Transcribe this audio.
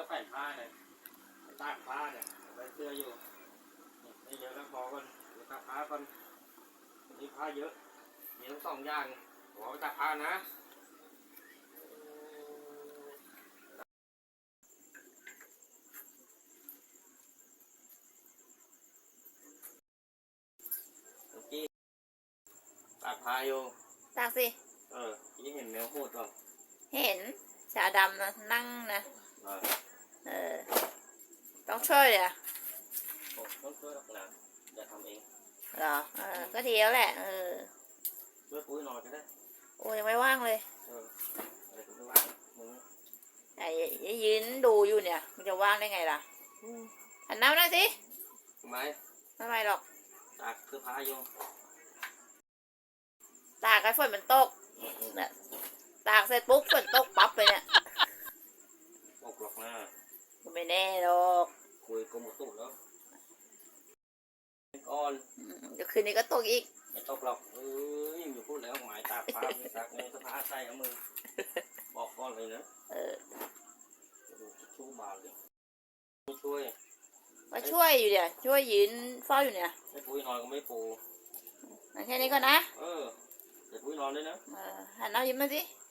อแผ่นผ้าเนี่ยตากผ้าเนี่ยใส่เสื้ออยู่นี่ไม่เยอะแล้วพอก่อนเดี๋ยวตากผ้าก่อนวันนี้ผ้าเยอะมีทั้งสองอย่างขอไปตากผ้านะเมื่อกี้ตากผ้าอยู่ตากสิ เออยี่เห็นแมวโหดป่ะเห็นชาดำนะนั่งนะ เออเออ ต้องช่วยเลยอะผมต้องช่วยหรอกนะอย่าทำเองเหรอเออก็ดีแล้วแหละ เออช่วยปุ้ยหน่อยก็ได้โอ้ยังไม่ว่างเลยเอออะไรก็ไม่ว่ามึงไอ้ยยืนดูอยู่เนี่ยมันจะว่างได้ไงล่ะหันหน้ามาหน่อยสิทำไมไม่ไม่หรอกตากเสื้อผ้าอยู่ตากให้ฝนมันตกเนี่ยตากเสร็จปุ๊บฝนตกปั๊บเลยเนี่ยบอกหรอกนะก็ไม่แน่หรอก คุยกรมอุตุแล้วก่อนอืมเดี๋ยวคืนนี้ก็ตกอีก ไม่ตกหรอกเอ้ยอยู่พูดแล้วหมายตากผ้าไม่ตากในเสื้อผ้าใส่เอามือ บอกก่อนเลยนะ เออโอ้โหชู้บานเลยไม่ช่วยมาช่วยอยู่เนี่ยช่วยยืนเฝ้าอยู่เนี่ยไม่ปุ้ยนอนก็ไม่ปูงั้นแค่นี้ก่อนนะ เออเดี๋ยวปุ้ยนอนด้วยนะเออหันหน้ายิ้มมาสิเ